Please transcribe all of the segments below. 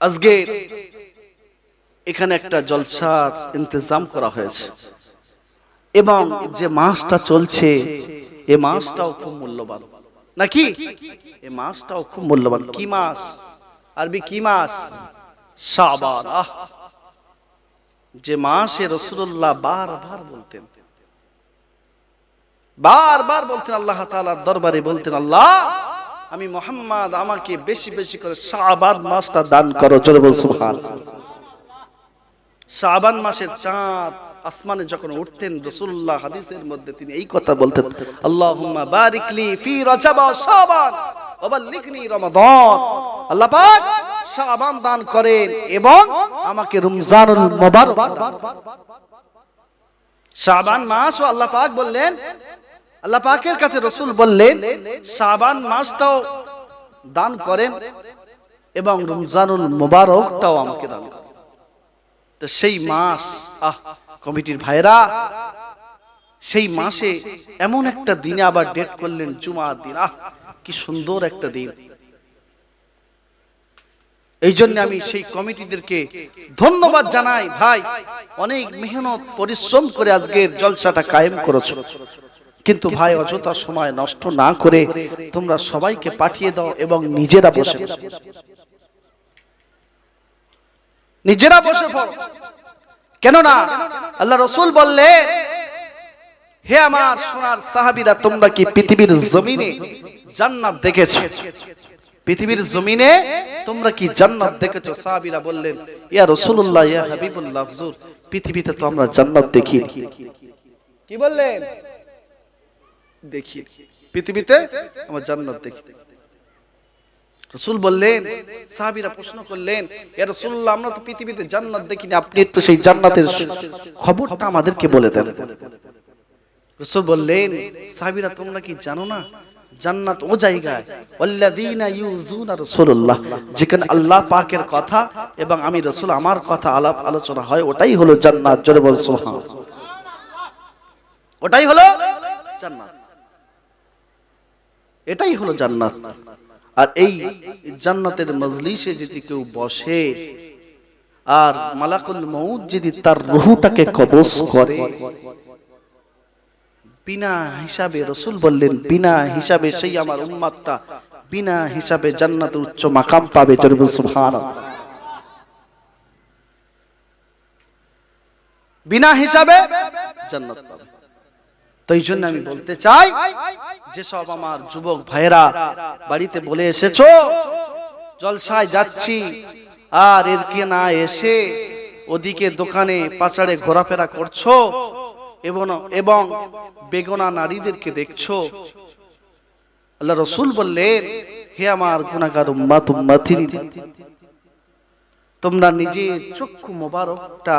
আজকে এখানে একটা জলসার ইন্তজাম করা হয়েছে। এবং যে মাসটা চলছে, এ মাসটাও খুব মূল্যবান। নাকি? এ মাসটাও খুব মূল্যবান। কি মাস? আরবি কি মাস? শাবান। আহ! যে মাসে রসুল্লাহ বারবার বলতেন। বারবার বলতেন, আল্লাহ তাআলার দরবারে বলতেন, আল্লাহ আমি মোহাম্মদ, আমাকে বেশি বেশি করে শাবান মাসটা দান করো, জোরে বল শাবান মাসের চাঁদ, আসমানে যখন উঠতেন, রাসূলুল্লাহ হাদিসের মধ্যে তিনি এই কথা বলতেন, আল্লাহুম্মা বারিকলি ফি রজব শাবান ওয়া বাল্লিগনি রমাদান আল্লাহ পাক শাবান দান করেন এবং আমাকে রমজানুল মুবারক। শাবান মাস ও আল্লাহ পাক বললেন আল্লাহ পাকের কাছে রসুল বললেন সাবান মাসটাও দান করেন এবং রমজানুল মুবারকটাও আমাকে দান করেন। তো সেই মাস, আহ, কমিটির ভাইরা সেই মাসে এমন একটা দিনে আবার ডেট করলেন, জুমার দিন। আহ, কি সুন্দর একটা দিন। এই জন্য আমি সেই কমিটিদেরকে ধন্যবাদ জানাই। ভাই, অনেক মেহনত, পরিশ্রম করে আজকের জলসাটা কায়েম করেছ। কিন্তু ভাই অযথা সময় নষ্ট না করে তোমরা সবাইকে পাঠিয়ে দাও এবং নিজেরা বসে। নিজেরা বসে পড়ো কেননা আল্লাহ রসুল বললে হে আমার সোনার সাহাবীরা তোমরা কি পৃথিবীর জমিনে জান্নাত দেখেছ? পৃথিবীর জমিনে তোমরা কি জান্নাত দেখেছ? সাহাবীরা বললেন ইয়া রাসূলুল্লাহ ইয়া হাবিবুল্লাহ হুজুর পৃথিবীতে তো আমরা জান্নাত দেখি কি বললেন? দেখি পৃথিবীতে আমরা জান্নাত দেখি রসুল বললেন প্রশ্ন করলেন রাসূলুল্লাহ আমরা তো পৃথিবীতে জান্নাত দেখিনি, আপনি একটু সেই জান্নাতের খবরটা আমাদেরকে বলে দেন। রসুল বললেন তোমরা কি জানো না, জান্নাত ও জায়গায়, ওয়াল্লাযীনা ইউযুনা রাসূলুল্লাহ, যেখানে আল্লাহ পাকের কথা এবং আমি রাসূল আমার কথা আলাপ আলোচনা হয়, ওটাই হলো জান্নাত। জোরে বল ওটাই হলো জান্নাত। এটাই হলো জান্নাত। আর এই জান্নাতের মজলিসে যদি কেউ বসে, আর মালাকুল মউত যদি তার রুহুটাকে কবজ করে, বিনা হিসাবে রসুল বললেন, বিনা হিসাবে সেই আমার উম্মাদটা, বিনা হিসাবে জান্নাতের উচ্চ মাকাম পাবে বিনা হিসাবে জান্নাত পাবে। তো এই জন্য আমি বলতে চাই যেসব আমার যুবক ভাইরা বাড়িতে বলে এসেছ জলসায় যাচ্ছি আর এদিকে না এসে ওদিকে দোকানে পাচারে ঘোরাফেরা করছ এবং এবং বেগনা নারীদেরকে দেখছ। আল্লাহ রসুল বললেন হে আমার গুনাগার উম্মাত উম্মাতির তোমরা নিজে চক্ষু মোবারকটা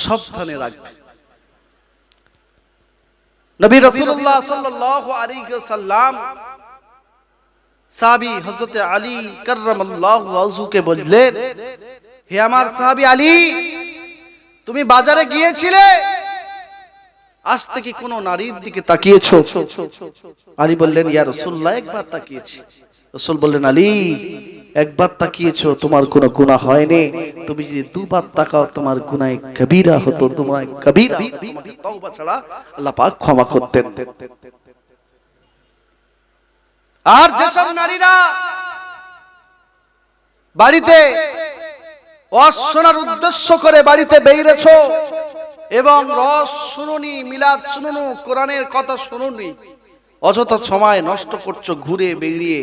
সাবধানে রাখবে। নবী হযরত আলী বললেন, হে আমার সাহাবী আলী, তুমি বাজারে গিয়েছিলে? আজ থেকে কোন নারীর দিকে তাকিয়েছো? আলী বললেন, ইয়া রাসূলুল্লাহ, একবার তাকিয়েছি। রাসূল বললেন, আলী একবার তাকিয়েছো, তোমার কোনো গুনাহ হয়নি? তুমি যদি দুবার তাকাও, তোমার গুনাহ কবিরা হতো, তোমার কবিরা ছাড়া আল্লাহ পাক ক্ষমা করতেন। আর যেসব নারীরা বাড়িতে অশোনার উদ্দেশ্য করে বাড়িতে বেরিয়েছো এবং রস শুনুনি, মিলাদ শুনুনু, কোরআনের কথা শুনুনি, অযথা সময় নষ্ট করছ, ঘুরে বেরিয়ে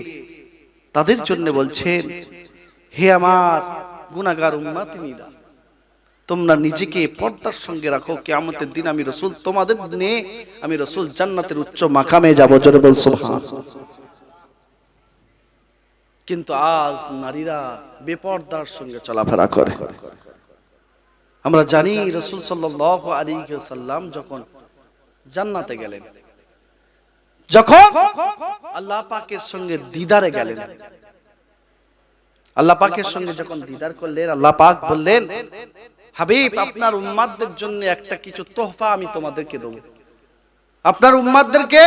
তাদের জন্য বলছেন হে আমার গুনাগার উম্মাতিনীরা তোমরা নিজেকে পর্দার সঙ্গে রাখো কিয়ামতের দিন আমি রসুল তোমাদের নিয়ে আমি রসুল জান্নাতের উচ্চ মাকামে যাব। জোরে বল সুবহান কিন্তু আজ নারীরা বেপর্দার সঙ্গে চলাফেরা করে। আমরা জানি রসুল সাল্লাল্লাহু আলাইহি সাল্লাম যখন জান্নাতে গেলেন যখন আল্লাহ পাকের সঙ্গে দিদারে গেলেন। আল্লাহ পাকের সঙ্গে যখন দিদার করলেন, আল্লাহ পাক বললেন, হাবিব, আপনার উম্মাদদের জন্য একটা কিছু তোহফা আমি তোমাদেরকে দেবো। আপনার উম্মাদদেরকে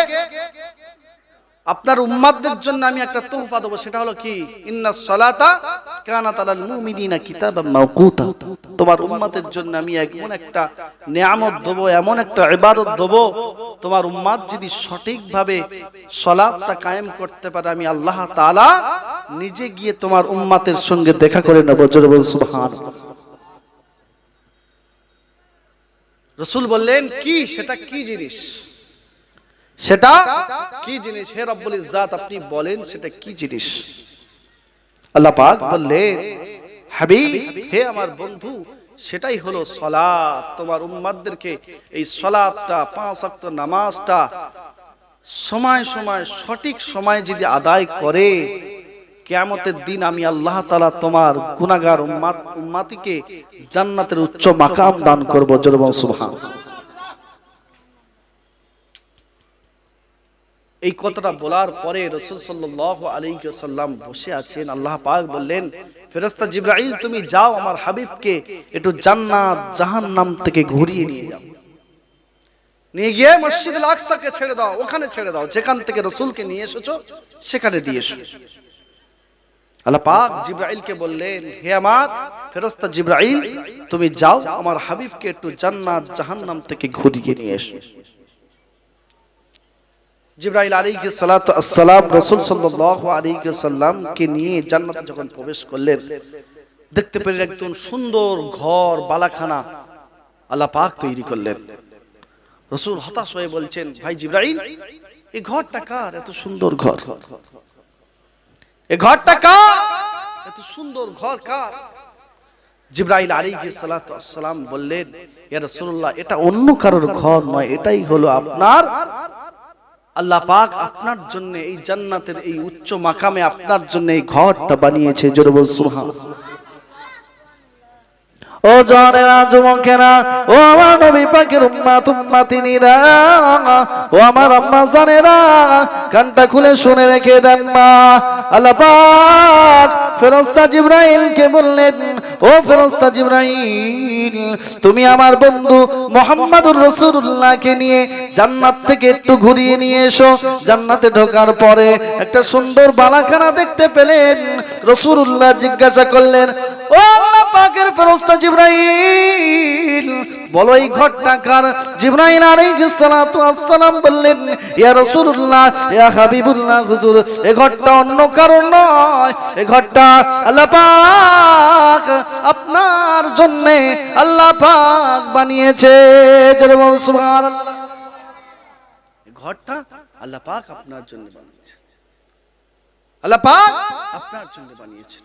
আপনার উম্মাদদের জন্য আমি একটা তোহফা দেবো, সেটা হলো কি? ইন্না সলাতা কানাত আলাল মুমিনিনা কিতাবাম মাওকুতা। তোমার উম্মাতের জন্য আমি এমন একটা নিয়ামত দেবো, এমন একটা ইবাদত দেবো, তোমার উম্মাদ যদি সঠিকভাবে সলাতটা কায়েম করতে পারে, আমি আল্লাহ তাআলা নিজে গিয়ে তোমার উম্মাতের সঙ্গে দেখা করে নেব, জোরে বল সুবহানাল্লাহ। রসুল বললেন, কি? সেটা কি জিনিস? সেটা কি জিনিস? হে রব্বুল ইজ্জাত, আপনি বলেন সেটা কি জিনিস? আল্লাহ পাক বললেন, হাবিব, হে আমার বন্ধু, সেটাই হলো সলাত। তোমার উম্মাদদেরকে এই সলাতটা, পাঁচ ওয়াক্ত নামাজটা সময় সময়, সঠিক সময় যদি আদায় করে, কিয়ামতের দিন আমি আল্লাহ তাআলা তোমার গুনাহগার উম্মাত উম্মাতিকে জান্নাতের উচ্চ মাকাম দান করব। জোরে বল এই কথাটা বলার পরে রসুল সাল্লাহ আলাইসাল্লাম বসে আছেন। আল্লাহ পাক বললেন ফেরস্তা জিব্রাইল, তুমি যাও আমার হাবিবকে একটু জান্নাত, জাহান্নাম থেকে ঘুরিয়ে নিয়ে যাও। নিয়ে গিয়ে মসজিদ আকসাকে ছেড়ে দাও, ওখানে ছেড়ে দাও। যেখান থেকে রসুলকে নিয়ে এসেছ, সেখানে দিয়ে এসো। আল্লাহ পাক জিব্রাইলকে বললেন, হে আমার ফেরস্তা জিব্রাইল, তুমি যাও আমার হাবিবকে একটু জান্নাত, জাহান্নাম থেকে ঘুরিয়ে নিয়ে এসো। জিব্রাইল আলাইহিস সালাতু আসসালাম রাসূল সাল্লাল্লাহু আলাইহি সাল্লামকে নিয়ে জান্নাতে যখন প্রবেশ করলেন, দেখতে পেলেন একদম সুন্দর ঘর, বালাখানা আল্লাহ পাক তৈরি করলেন। রাসূল হতাশ হয়ে বলছেন, ভাই জিব্রাইল, এই ঘরটা কার? এত সুন্দর ঘর। এই ঘরটা কার? এত সুন্দর ঘর কার? জিব্রাইল আলাইহিস সালাতু আসসালাম বললেন, ইয়া রাসূলুল্লাহ, এটা অন্য কারোর ঘর নয়, এটাই হলো আপনার আল্লাহ পাক আপনার জন্য এই জান্নাতের এই উচ্চ মাকামে আপনার জন্য এই ঘরটা বানিয়েছে। জোরে বল সুবহান ও জনেরা, যুবকেরা, ও আমার নবী পাকের উম্মাত, উম্মাতিনীরা, ও আমার আম্মা জানেরা, কানটা খুলে শুনে রেখে দেন মা। আল্লাহ পাক ফেরেশতা জিবরাইলকে বললেন, ও ফেরেশতা জিবরাইল, তুমি আমার বন্ধু মোহাম্মদুর রাসূলুল্লাহকে নিয়ে জান্নাত থেকে একটু ঘুরিয়ে নিয়ে এসো। জান্নাতে ঢোকার পরে একটা সুন্দর বালাখানা দেখতে পেলেন। রাসূলুল্লাহ জিজ্ঞাসা করলেন, ও পাকের ফেরেশতা জিবরাইল। বলো এই ঘরটা কার? জিবরাইল আলাইহিস সালাতু আসসালাম বললেন, ইয়া রাসূলুল্লাহ, ইয়া হাবিবুল্লাহ, হুজুর এই ঘরটা অন্য কারণ নয়। এই ঘরটা আল্লাহ পাক আপনার জন্য আল্লাহ পাক বানিয়েছে। জোরে বল সুবহানাল্লাহ। ঘরটা আল্লাহ পাক আপনার জন্য বানিয়েছে। আল্লাহ পাক আপনার জন্য বানিয়েছেন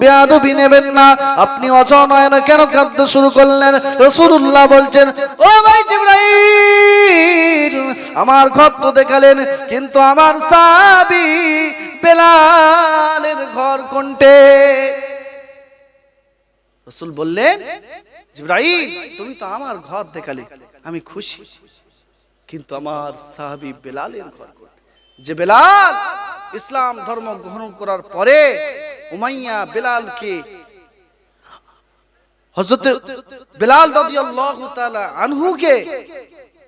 বেয়াদবি নেবেন না। আপনি অজনয়নে কেন কাঁদতে শুরু করলেন? রাসূলুল্লাহ বলছেন, ও ভাই জিবরাইল, আমার ঘর তো দেখালেন, কিন্তু আমার সাবি বেলালের ঘর কোনটে? রসুল বললেন, জিব্রাইল, তুমি তো আমার ঘর দেখালে, আমি খুশি। কিন্তু আমার সাহাবি বেলালের ঘর? যে বেলাল ইসলাম ধর্ম গ্রহণ করার পরে উমাইয়া বেলালকে বেলাল আনহুকে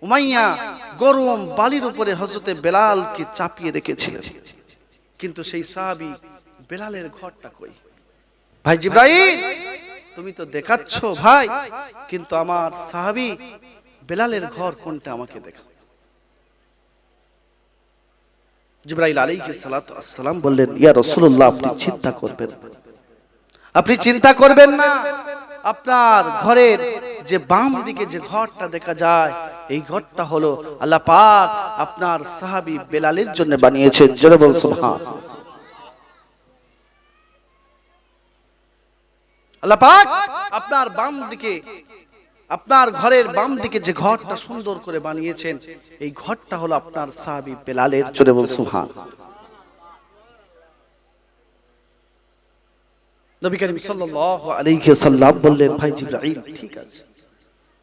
উমাইয়া গরম বালির উপরে হযরতে বেলালকে চাপিয়ে রেখেছিলেন। কিন্তু সেই সাহাবী বেলালের ঘরটা কই? ভাই তুমি তো দেখাচ্ছ ভাই, কিন্তু আমার সাহাবি বেলালের ঘর কোনটা আমাকে দেখা জিব্রাইল সালাতু আসসালাম বললেন, ইয়া রাসূলুল্লাহ, আপনি চিন্তা করবেন আপনি চিন্তা করবেন না। আপনার ঘরের যে বাম দিকে যে ঘরটা দেখা যায়, এই ঘরটা হলো আল্লাহ পাক আপনার সাহাবী বেলালের জন্য বানিয়েছেন। জোরে বল সুবহান। আল্লাহ পাক আপনার বাম দিকে আপনার ঘরের বাম দিকে যে ঘরটা সুন্দর করে বানিয়েছেন, এই ঘরটা হলো আপনার সাহাবী বেলালের জোরে বল, সুবহান। নবী করিম সাল্লাল্লাহু আলাইহি সাল্লাম বললেন, ভাই ঠিক আছে।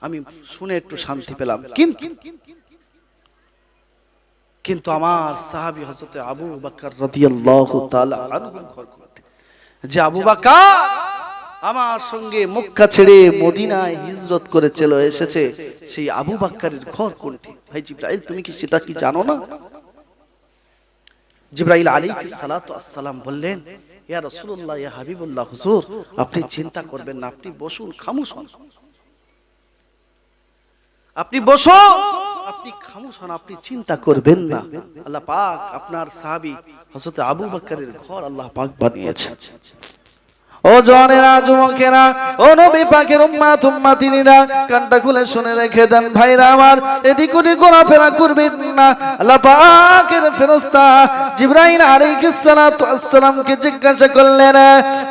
আমি শুনে একটু শান্তি পেলাম। কিন্তু কিন্তু আমার সাহাবী হযরতে আবু বকর রাদিয়াল্লাহু তাআলা আনহুর ঘর যে আবু বকর আমার সঙ্গে মক্কা ছেড়ে মদিনায় হিজরত করে চলে এসেছে। সেই আবু বাক্কারের ঘর কোনটি? ভাই জিবরাইল, তুমি কি সেটা কি জানো না? জিব্রাইল আলী সালাতু আসসালাম বললেন, ইয়া রাসূলুল্লাহ, ইয়া হাবিবুল্লাহ, হুজুর, আপনি চিন্তা করবেন না, আপনি বসুন, খামোশ হন। আপনি বসুন আপনি খামোশ হন, আপনি চিন্তা করবেন না। আল্লাহ পাক আপনার সাহাবী হযরত আবু বকরের ঘর আল্লাহ পাক বানিয়েছে ও জনেরা যুবকেরা, ও নবী পাকের উম্মাত, উম্মাতিনীরা, কানটা খুলে শুনে রেখে দেন ভাইরা আমার, এদিক ওদিক ঘোরাফেরা করবেন না। আল্লাহ পাকের ফেরেশতা জিবরাইল আলাইহিস সালাতু আসসালামকে জিজ্ঞাসা করলেন,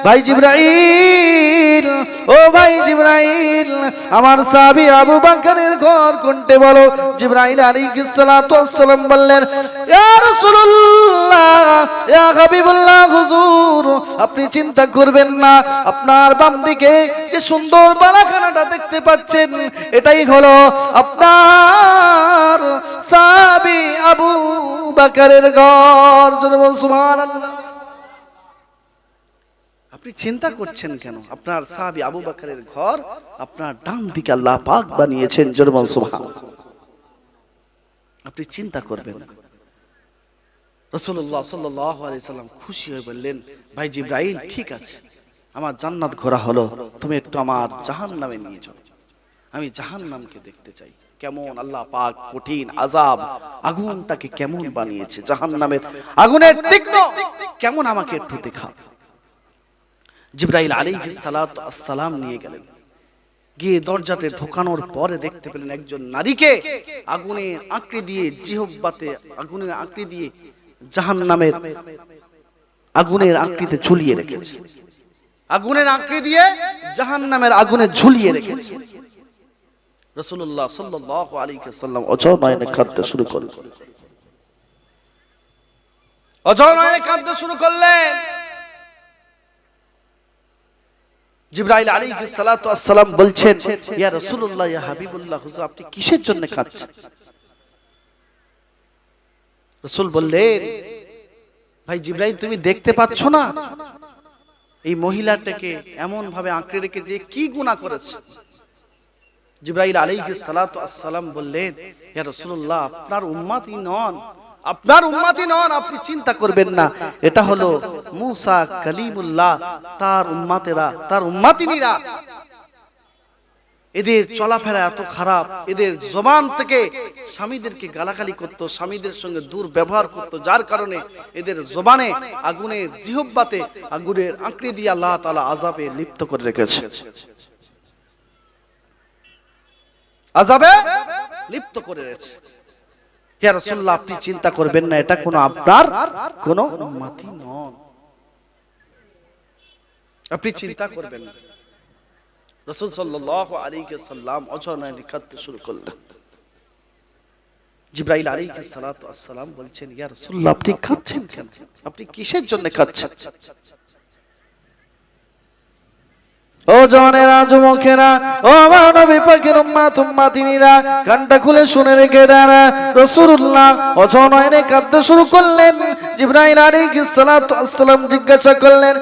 ভাই জিবরাইল, ও ভাই জিবরাইল, আমার সাহাবী আবু বকরের ঘর কোনটে বলো? জিবরাইল আলাইহিস সালাতু আসসালাম বললেন, ইয়া রাসূলুল্লাহ, ইয়া হাবিবুল্লাহ, হুজুর, আপনি চিন্তা করবেন না আপনার বাম দিকে যে সুন্দর বালাখানাটা দেখতে পাচ্ছেন, এটাই হলো আপনার সাবি আবু বাকারের ঘর। সুবহানাল্লাহ। আপনি চিন্তা করছেন কেন? আপনার সাহাবি আবু বাকারের ঘর আপনার ডান দিকে আল্লাহ পাক বানিয়েছেন। আপনি চিন্তা করবেন রসুল্লাহ সাল্লাম খুশি হয়ে বললেন, ভাই জিব্রাইল, ঠিক আছে। আমার জান্নাত ঘোরা হলো, তুমি একটু আমার জাহান নামে নিয়ে যাও আমি জাহান নামকে দেখতে চাই। কেমন আল্লাহ পাক কঠিন আজাব আগুনটাকে কেমন বানিয়েছে জাহান নামের আগুনের তীক্ষ্ণ, কেমন আমাকে একটু দেখা। জিব্রাইল আলাইহিস সালাত আসসালাম নিয়ে গেলেন। গিয়ে দরজাতে ঢোকানোর পরে দেখতে পেলেন একজন নারীকে আগুনে আঁকড়ে দিয়ে, জিহব্বাতে আগুনের আঁকড়ে দিয়ে জাহান নামের আগুনের আঁকড়িতে ঝুলিয়ে রেখেছে। আগুনের আঁকড়ে দিয়ে জাহান নামের আগুনে ঝুলিয়ে রেখেছে। রসুল্লাহ সাল্লাহ সাল্লাম অজয় নয়নে কাঁদতে শুরু অজয় নয়নে কাঁদতে শুরু করলেন। জিব্রাইল বলছেন, ইয়া রাসূলুল্লাহ, ইয়া হাবিবুল্লাহ, হুজুর, আপনি কিসের জন্য কাঁদছেন? রাসূল বললেন, ভাই জিব্রাইল, তুমি দেখতে পাচ্ছ না? এই মহিলাটাকে এমন ভাবে আঁকড়ে রেখে যে কি গুণা করেছে। জিব্রাইল আলাইহিস সালাতু আসসালাম বললেন, ইয়া রাসূলুল্লাহ, আপনার উম্মতই নন। আপনার উম্মতই নন, আপনি চিন্তা করবেন না। এটা হলো মুসা কালিমুল্লাহ, তার উম্মাতেরা, তার উম্মাতিনীরা। এদের চলাফেরা এত খারাপ, এদের জবান থেকে স্বামীদেরকে গালাগালি করত, স্বামীদের সঙ্গে দূর ব্যবহার করত, যার কারণে এদের জবানে আগুনের জিহব্বাতে আগুনের আঁকড়ে দিয়ে আল্লাহ তাআলা আযাবে লিপ্ত করে রেখেছে। আযাবে লিপ্ত করে রেখেছে। হে রাসূলুল্লাহ, আপনি চিন্তা করবেন না, এটা কোনো আপনার কোনো উম্মতি নন আপনি চিন্তা করবেন না। রাসূল সাল্লাল্লাহু আলাইহি সাল্লাম অজনায় লিখাতে শুরু করলেন। জিব্রাইল আলাইহিস সালাতু আসসালাম বলছেন, ইয়া রাসূলুল্লাহ, আপনি কেন? আপনি কিসের জন্য কাঁদছেন? ও জনেরা, যুবকেরা, ও আমার নবী পাকের উম্মাত, উম্মাতিনীরা, কানটা খুলে শুনে রেখে দেন। রাসূলুল্লাহ অজনয়নে কাঁদতে শুরু করলেন। জিবরাইল আলাইহিস সালাতু আসসালাম জিজ্ঞাসা করলেন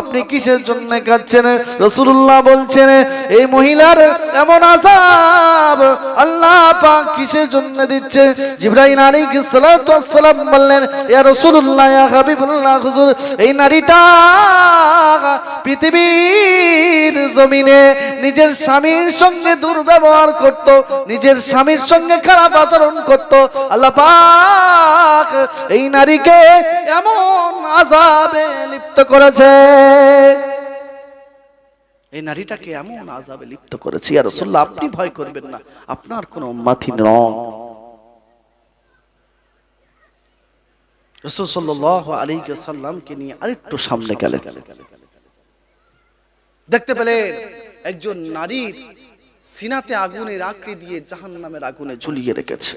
আপনি কিসের জন্য কাঁদছেন? রাসূলুল্লাহ বলছেন, এই মহিলার এমন আযাব আল্লাহ কিসের জন্য দিচ্ছে? আলাইহিস সালাতু আসসালাম বললেন, ইয়া রাসূলুল্লাহ, ইয়া হাবিবুল্লাহ হুজুর, এই নারীটা পৃথিবীর জমিনে নিজের স্বামীর সঙ্গে দুর্ব্যবহার করত, নিজের স্বামীর সঙ্গে খারাপ আচরণ করত। আল্লাহ এই নারীকে এমন আযাবে লিপ্ত করেছে। এই নারীটাকে এমন আযাবে লিপ্ত করেছে, ইয়া রাসূলুল্লাহ, আপনি ভয় করবেন না, আপনার কোনো নিয়ে। আরেকটু সামনে দেখতে পেলেন একজন নারীর সিনাতে আগুনের আঁকড়ে দিয়ে জাহান নামের আগুনে ঝুলিয়ে রেখেছে।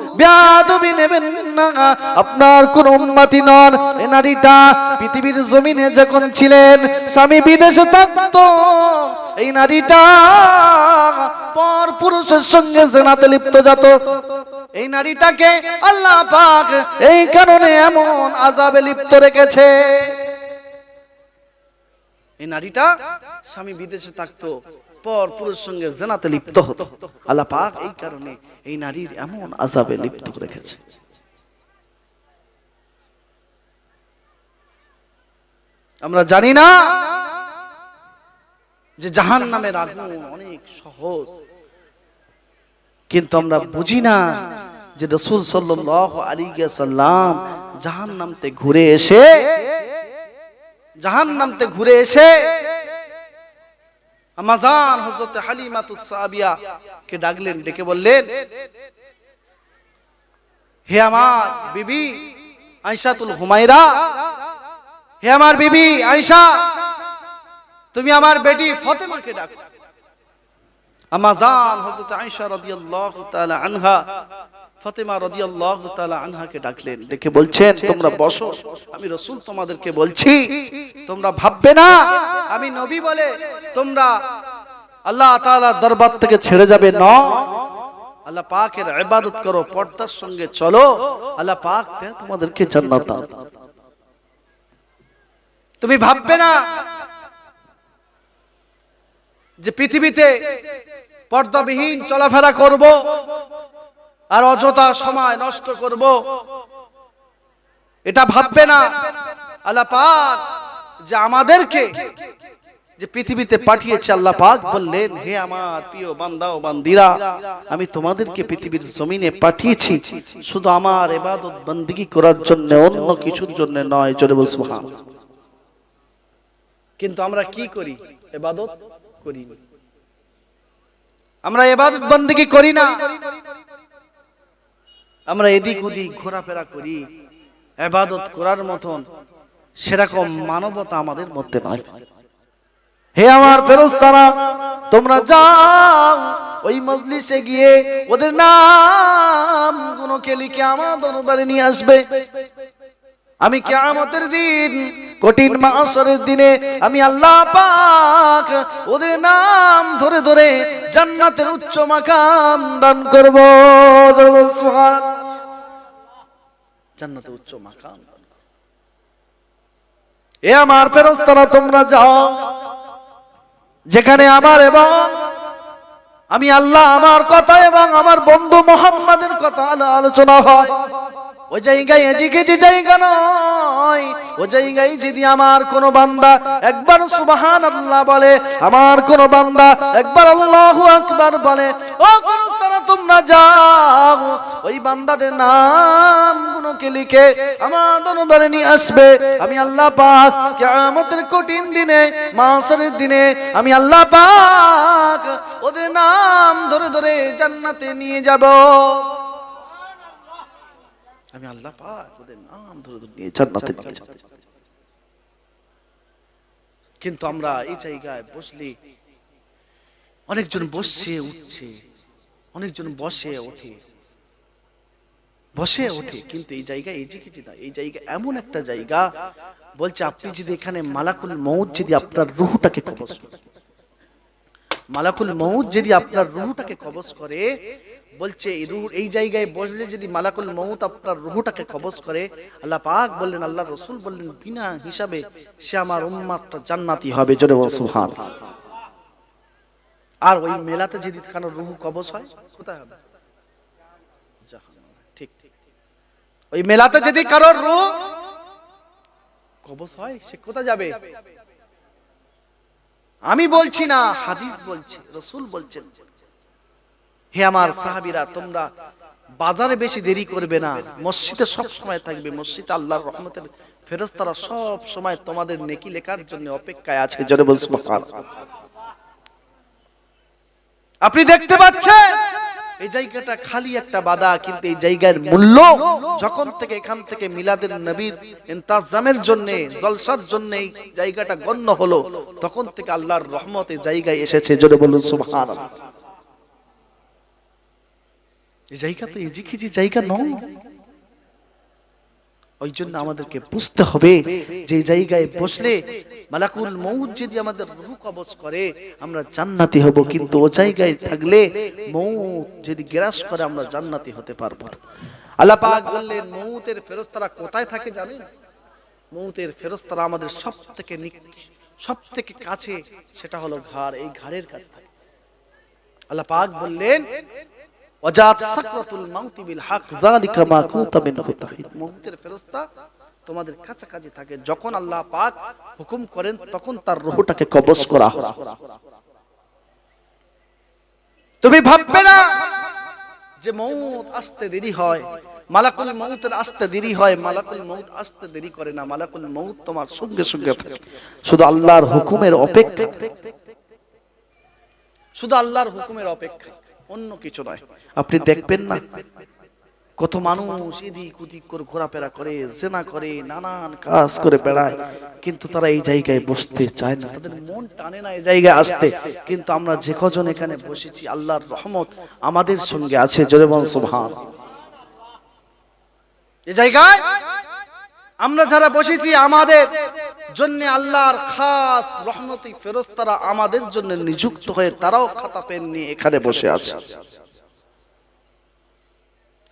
বেয়াদবি নেবেন না। আপনার কোন উম্মতি নন। এ নারীটা পৃথিবীর জমিনে যখন ছিলেন, স্বামী বিদেশে থাকতো। এই নারীটা পর পুরুষের সঙ্গে জেনাতে লিপ্ত যেত। এই নারীটাকে আল্লাহ পাক এই কারণে এমন আজাবে লিপ্ত রেখেছে। এই নারীটা স্বামী বিদেশে থাকতো। পর পুরুষ সঙ্গে জেনাতে লিপ্ত হতো আল্লাহ পাক এই কারণে এই নারীর এমন আজাবে লিপ্ত রেখেছে। আমরা জানি না যে জাহান নামের আগুন অনেক সহজ, কিন্তু আমরা বুঝি না যে রসুল সাল্লাহ আলী সাল্লাম জাহান নামতে ঘুরে এসে জাহান নামতে ঘুরে এসে আমাজান হজরত হালিমাতুস সাবিয়া কে ডাকলেন, ডেকে বললেন, হে আমার বিবি আয়সাতুল হুমায়রা, হে আমার বিবি আয়সা তুমি আমার বেটি ফতেমাকে ডাকো। আমাজান হযরত আয়েশা রাদিয়াল্লাহু তাআলা আনহা ফাতেমা রাদিয়াল্লাহু তাআলা আনহাকে ডাকলেন, ডেকে বলছেন, তোমরা বসো, আমি রসুল তোমাদেরকে বলছি, তোমরা ভাববে না, আমি নবী বলে, তোমরা আল্লাহ তাআলার দরবার থেকে ছেড়ে যাবে, না। আল্লাহ পাকের ইবাদত করো, পর্দার সঙ্গে চলো, আল্লাহ পাক তোমাদেরকে জান্নাত দান তুমি ভাববে না যে পৃথিবীতে পর্দাবিহীন চলাফেরা করব আর অযথা সময় নষ্ট করব। এটা ভাববে না। আল্লাহ পাক যে আমাদেরকে যে পৃথিবীতে পাঠিয়েছে আল্লাহ পাক বললেন, হে আমার প্রিয় বান্দা ও বান্দিরা, আমি তোমাদেরকে পৃথিবীর জমিনে পাঠিয়েছি। শুধু আমার এবাদত বন্দিগি করার জন্য, অন্য কিছুর জন্য নয়। জোরে বল সুবহান কিন্তু আমরা কি করি? এবাদত করি। আমরা এবাদত বন্দিগি করি না। আমরা এদিক ওদিক ঘোরাফেরা করি এবাদত করার মতন, সেরকম মানবতা আমাদের মধ্যে নয় হে আমার ফেরস্তারা তোমরা যাও, ওই মজলিসে গিয়ে ওদের নাম গুলোকে লিখে আমার দরবারে নিয়ে আসবে। আমি কিয়ামতের দিন কঠিন মাসরের দিনে আমি আল্লাহ পাক ওদের নাম ধরে ধরে জান্নাতের উচ্চ মাকাম দান করব। জান্নাতের উচ্চ মাকাম এ আমার ফেরেশতারা তোমরা যাও। যেখানে আমার এবং আমি আল্লাহ আমার কথা এবং আমার বন্ধু মোহাম্মদের কথা আলোচনা হয়। ওই এদিকে জায়গা নয় যদি আমার কোন বান্দা একবার আল্লাহ বলে, আমার কোন বান্দা একবার আল্লাহ আকবার বলে তোমরা ওই নাম লিখে আমার নিয়ে আসবে। আমি আল্লাহ পাক কিয়ামতের কঠিন দিনে মাসরের দিনে আমি আল্লাহ পাক ওদের নাম ধরে ধরে জান্নাতে নিয়ে যাব। আমি আল্লাহ পাক ওদের নাম ধরে ধরে নিয়ে জান্নাতে নিয়ে যাব কিন্তু আমরা এই জায়গায় বসলে অনেকজন বসছে উঠছে অনেকজন বসে ওঠে। বসে ওঠে কিন্তু এই জায়গা এই যে না এই জায়গা এমন একটা জায়গা বলছে আপনি যদি এখানে মালাকুল মৌত যদি আপনার রুহটাকে কবজ করে মালাকুল মৌত যদি আপনার রুহটাকে কবজ করে বলছে, এই জায়গায় বসলে যদি মালাকুল মৌত আপনার রুহটাকে কবজ করে, আল্লাহ পাক বললেন আল্লাহ রসুল বললেন, বিনা হিসাবে সে আমার উম্মাতটা জান্নাতি হবে। জোরে সুবহান আর ওই মেলাতে যদি কারও রুহ কবজ হয়, কোথায় হবে? ওই মেলাতে যদি কারোর রুহ কবজ হয়, সে কোথায় যাবে? আমি বলছি না, হাদিস বলছে, রসুল বলছেন। হে আমার সাহাবিরা, তোমরা বাজারে বেশি দেরি করবে না। মসজিদে সব সময় থাকবে। মসজিদ আল্লাহর রহমতের ফেরেশতারা সব সময় তোমাদের নেকি লেখার জন্য অপেক্ষায় আছে। জোরে বল সুবহানাল্লাহ। আপনি দেখতে পাচ্ছেন? এই জায়গাটা খালি একটা বাধা, কিন্তু এই জায়গার মূল্য যখন থেকে এখান থেকে মিলাদের নবীর ইন্তাজামের জন্য, জলসার জন্য এই জায়গাটা গণ্য হলো, তখন থেকে আল্লাহর রহমত জায়গায় এসেছে। জোরে বলুন, সুবহানাল্লাহ। এই জায়গা তো এজিখিজি জায়গা নয়। ওই জন্য আমাদেরকে বুঝতে হবে যে জায়গায় বসলে মালাকুল মৌত যদি আমাদের রূহ কবজ করে আমরা জান্নাতি হব কিন্তু ও জায়গায় থাকলে মৌত যদি গ্রাস করে আমরা জান্নাতি হতে পারব। আল্লাহ পাক বললেন মৌতের ফেরেশতারা কোথায় থাকে জানেন? মৌতের ফেরেশতারা আমাদের সব থেকে সব থেকে কাছে সেটা হলো ঘাড় এই ঘাড়ের কাছে থাকে। আল্লাহ পাক বললেন ওয়াজাত সাকরাতুল মাউতি বিল হক, যালিকা মা কুনতা ফেরেশতা তোমাদের কাছাকাছি থাকে, যখন আল্লাহ পাক হুকুম করেন তখন তার রূহটাকে কবজ করা হয়। তুমি ভাববে না যে মউত আসতে দেরি হয়, মালাকুল মউতের আসতে দেরি হয়, মালাকুল মউত আসতে দেরি করে না, মালাকুল মউত তোমার সঙ্গে সঙ্গে থাকে। শুধু আল্লাহর হুকুমের অপেক্ষা। শুধু আল্লাহর হুকুমের অপেক্ষা। অন্য কিছু নয়। আপনি দেখবেন না। কত মানুষ এদিক ওদিক করে ঘোরাফেরা করে জেনা করে নানান কাজ করে বেড়ায়। কিন্তু তারা এই জায়গায় বসতে চায় না। তাদের মন টানে না এই জায়গায় আসতে। কিন্তু আমরা যে কজন এখানে বসেছি আল্লাহর রহমত আমাদের সঙ্গে আছে। জোরে বল সুবহান এই জায়গায় আমরা যারা বসেছি আমাদের জন্য আল্লাহর খাস রহমতি ফেরস্তারা আমাদের জন্য নিযুক্ত হয়ে তারাও খাতা পেন নিয়ে এখানে বসে আছে।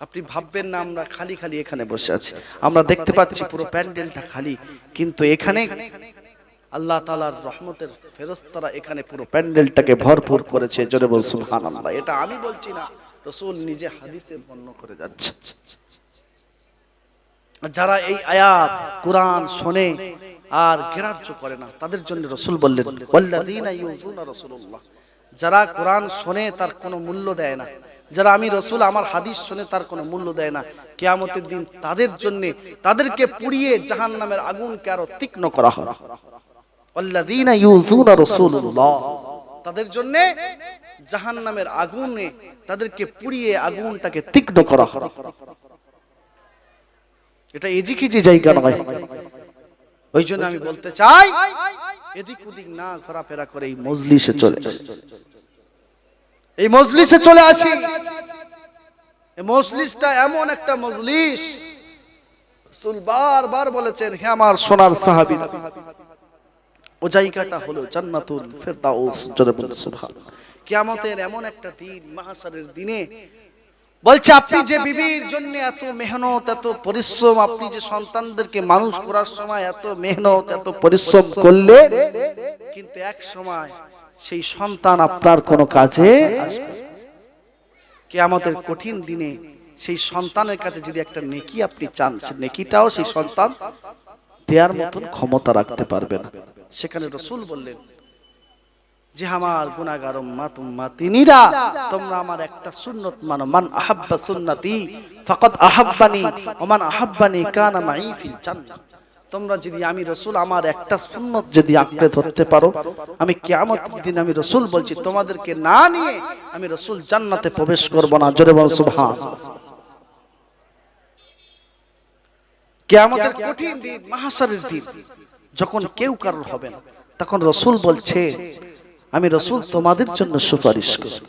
আপনি ভাববেন না, আমরা খালি খালি এখানে বসে আছি। আমরা দেখতে পাচ্ছি পুরো প্যান্ডেলটা খালি, কিন্তু এখানে আল্লাহ তালার রহমতের ফেরস্তারা এখানে পুরো প্যান্ডেলটাকে ভরপুর করেছে। জোরে বল সুবহানাল্লাহ। এটা আমি বলছি না, রসুল নিজে হাদিসে বর্ণ করে যাচ্ছে। যারা এই আয়াত, কোরআন শোনে আর গ্রাহ্য করে না, তাদের জন্য রসুল বললেন যারা কোরআন শোনে, তার কোনো মূল্য দেয় না। যারা আমি রসুল, আমার হাদিস শুনে, তার কোনো মূল্য দেয় না। কেয়ামতের দিন তাদের জন্য, তাদেরকে পুড়িয়ে জাহান নামের আগুনকে আরও তীক্ষ্ণ করা হয় তাদের জন্য জাহান নামের আগুনে, তাদেরকে পুড়িয়ে আগুনটাকে তীক্ষ্ণ করা হয় এটা এদিকে যে জায়গা নয়। ওই জন্য আমি বলতে চাই, এদিক ওদিক না ঘোরাফেরা করে এই মজলিসে চলে এই মজলিসে চলে আসি। মজলিসটা এমন একটা মজলিস বারবার বলেছেন, হে আমার সোনার জায়গাটা হলো জান্নাতুল এমন একটা দিন, মাহশারের দিনে বলছে আপনি যে বিবির জন্য এত মেহনত এত পরিশ্রম আপনি যে সন্তানদেরকে মানুষ করার সময় এত মেহনত এত পরিশ্রম করলে কিন্তু এক সময় সেই সন্তান আপনার কোনো কাজে আসবে কে আমাদের কঠিন দিনে সেই সন্তানের কাছে যদি একটা নেকি আপনি চান সে নেকিটাও সেই সন্তান দেওয়ার মতন ক্ষমতা রাখতে পারবে না। সেখানে রসুল বললেন যে আমার গুনাহগার উম্মাত উম্মাতিনীরা, তোমরা আমার একটা সুন্নত মানো। মান আহাব্বা সুন্নতি, ফাকাদ আহাব্বানি, ওয়া মান আহাব্বানি কানা মাই ফিল জান্নাহ। তোমরা যদি আমি রসুল, আমার একটা সুন্নত যদি আঁকড়ে ধরতে পারো, আমি কিয়ামতের দিন আমি রসুল বলছি, তোমাদেরকে না নিয়ে আমি রসুল জান্নাতে প্রবেশ করব না। জোরে বল সুবহান কিয়ামতের কঠিন দিন মাহশারের দিন, যখন কেউ কারোর হবে না, তখন রসুল বলছে আমি রসুল তোমাদের জন্য সুপারিশ করি।